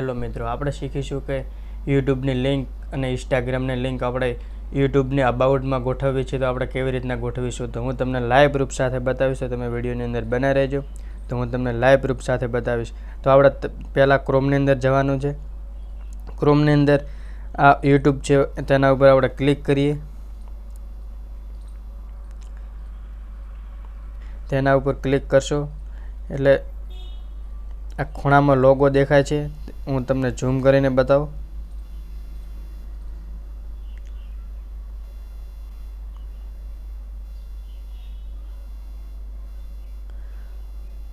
Hello મિત્રો, આપણે શીખીશું કે યુટ્યુબની લિંક અને ઇન્સ્ટાગ્રામની લિંક આપણે યુટ્યુબની અબાઉટમાં ગોઠવવી છે, તો આપણે કેવી રીતના ગોઠવીશું? તો હું તમને લાઈવ પ્રૂફ સાથે બતાવીશ તમે વિડીયોની અંદર બનાવી રહેજો. તો હું તમને લાઈવ રૂપ સાથે બતાવીશ. તો આપણે પહેલાં ક્રોમની અંદર જવાનું છે. ક્રોમની અંદર આ યુટ્યુબ છે, તેના ઉપર આપણે ક્લિક કરીએ. તેના ઉપર ક્લિક કરશો. એટલે આ ખૂણામાં લોગો દેખાય છે. હું તમને ઝૂમ કરીને બતાવું.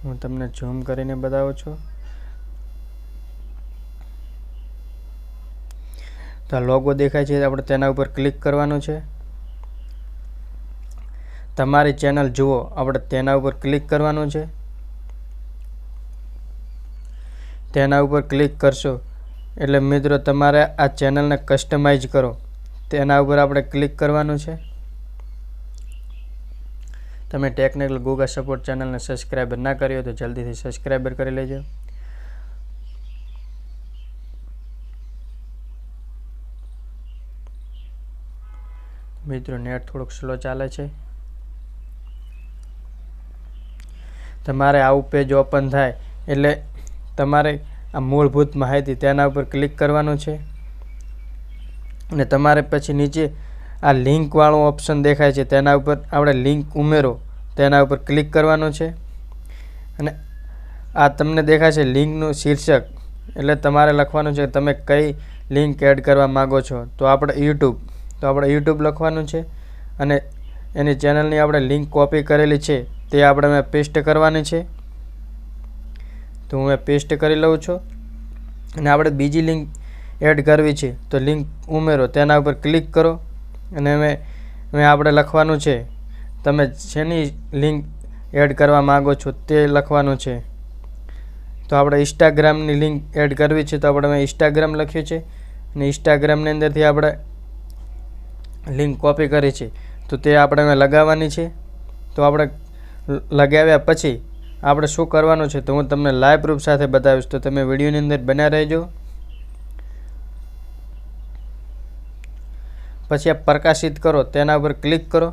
હું તમને ઝૂમ કરીને બતાવું છું. તો આ લોગો દેખાય છે. આપણે તેના ઉપર ક્લિક કરવાનું છે. તમારી ચેનલ જુઓ. આપણે તેના ઉપર ક્લિક કરવાનું છે. તેના ઉપર ક્લિક કરશો. એટલે મિત્રો, તમારે આ ચેનલને કસ્ટમાઇઝ કરો. તેના ઉપર આપણે ક્લિક કરવાનું છે. તમે ટેકનિકલ ગૂગલ સપોર્ટ ચેનલને સબસ્ક્રાઈબર ના કરી હોય તો જલ્દીથી સબસ્ક્રાઈબર કરી લેજો. મિત્રો, નેટ થોડુંક સ્લો ચાલે છે. તમારે આવું પેજ ઓપન થાય એટલે તમારે આ મૂળભૂત માહિતી તેના ઉપર ક્લિક કરવાનું છે. અને તમારે પછી નીચે આ લિંકવાળું ઓપ્શન દેખાય છે, તેના ઉપર આપણે લિંક ઉમેરો, તેના ઉપર ક્લિક કરવાનું છે. અને આ તમને દેખાય છે લિંકનું શીર્ષક. એટલે તમારે લખવાનું છે તમે કઈ લિંક એડ કરવા માગો છો. તો આપણે યુટ્યુબ, તો આપણે યુટ્યુબ લખવાનું છે. અને એની ચેનલની આપણે લિંક કોપી કરેલી છે, તે આપણે પેસ્ટ કરવાની છે. તો હું એ પેસ્ટ કરી લઉં છું. અને આપણે બીજી લિંક એડ કરવી છે, તો લિંક ઉમેરો, તેના ઉપર ક્લિક કરો. અને મેં મેં આપણે લખવાનું છે, તમે શેની લિંક એડ કરવા માગો છો તે લખવાનું છે. તો આપણે ઇન્સ્ટાગ્રામની લિંક એડ કરવી છે, તો આપણે મેં ઇન્સ્ટાગ્રામ લખ્યું છે. અને ઇન્સ્ટાગ્રામની અંદરથી આપણે લિંક કોપી કરી છે. તો તે આપણે મેં લગાવવાની છે. તો આપણે લગાવ્યા પછી આપણે શું કરવાનું છે તો હું તમને લાઈવ પ્રૂફ સાથે બતાવીશ. તો તમે વિડીયોની અંદર બન્યા રહેજો. પછી આ પ્રકાશિત કરો, તેના ઉપર ક્લિક કરો.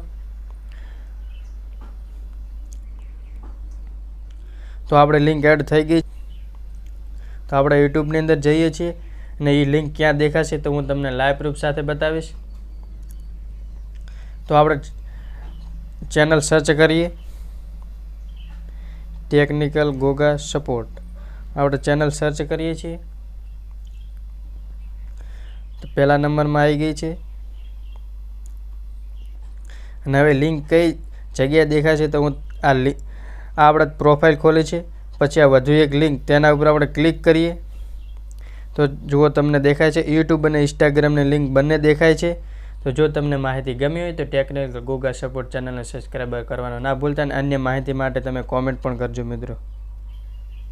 તો આપણે લિંક એડ થઈ ગઈ તો આપણે યુટ્યુબની અંદર જઈએ છીએ અને એ લિંક ક્યાં દેખાશે તો હું તમને લાઈવ પ્રૂફ સાથે બતાવીશ. તો આપણે ચેનલ સર્ચ કરીએ. ટેકનિકલ ગોગા સપોર્ટ આપણે ચેનલ સર્ચ કરીએ છીએ. તો પહેલા નંબરમાં આવી ગઈ છે. અને હવે લિંક કઈ જગ્યાએ દેખાય છે તો હું આ લિંક આ આપણે પ્રોફાઇલ ખોલી છે. પછી આ વધુ એક લિંક તેના ઉપર આપણે ક્લિક કરીએ. તો જુઓ તમને દેખાય છે. યુટ્યુબ અને ઇન્સ્ટાગ્રામની લિંક બંને દેખાય છે. તો જો તમને માહિતી ગમી હોય તો ટેકનિકલ ગોગા સપોર્ટ ચેનલને સબસ્ક્રાઈબર કરવાનો ના ભૂલતા અને અન્ય માહિતી માટે તમે કોમેન્ટ પણ કરજો મિત્રો.